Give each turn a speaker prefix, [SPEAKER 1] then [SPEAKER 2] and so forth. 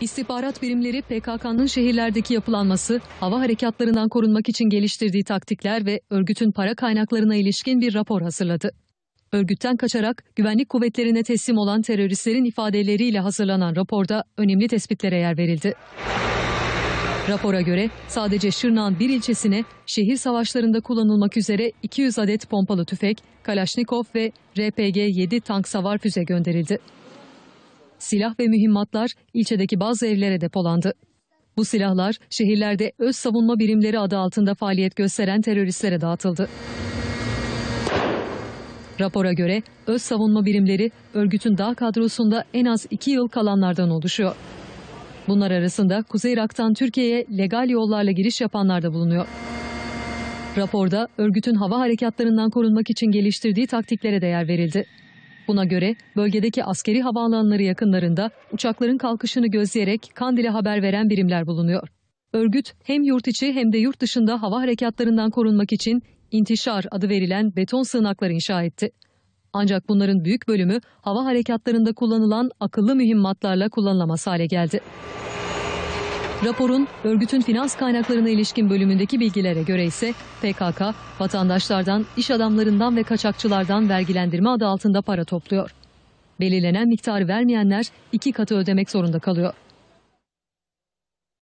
[SPEAKER 1] İstihbarat birimleri PKK'nın şehirlerdeki yapılanması, hava harekatlarından korunmak için geliştirdiği taktikler ve örgütün para kaynaklarına ilişkin bir rapor hazırladı. Örgütten kaçarak güvenlik kuvvetlerine teslim olan teröristlerin ifadeleriyle hazırlanan raporda önemli tespitlere yer verildi. Rapora göre sadece Şırnak'ın bir ilçesine şehir savaşlarında kullanılmak üzere 200 adet pompalı tüfek, Kalaşnikov ve RPG-7 tank savar füze gönderildi. Silah ve mühimmatlar ilçedeki bazı evlere depolandı. Bu silahlar şehirlerde öz savunma birimleri adı altında faaliyet gösteren teröristlere dağıtıldı. Rapora göre öz savunma birimleri örgütün dağ kadrosunda en az iki yıl kalanlardan oluşuyor. Bunlar arasında Kuzey Irak'tan Türkiye'ye legal yollarla giriş yapanlar da bulunuyor. Raporda örgütün hava harekatlarından korunmak için geliştirdiği taktiklere de yer verildi. Buna göre bölgedeki askeri havaalanları yakınlarında uçakların kalkışını gözleyerek Kandil'e haber veren birimler bulunuyor. Örgüt hem yurt içi hem de yurt dışında hava harekatlarından korunmak için intişar adı verilen beton sığınaklar inşa etti. Ancak bunların büyük bölümü hava harekatlarında kullanılan akıllı mühimmatlarla kullanılamaz hale geldi. Raporun örgütün finans kaynaklarına ilişkin bölümündeki bilgilere göre ise PKK vatandaşlardan, iş adamlarından ve kaçakçılardan vergilendirme adı altında para topluyor. Belirlenen miktarı vermeyenler iki katı ödemek zorunda kalıyor.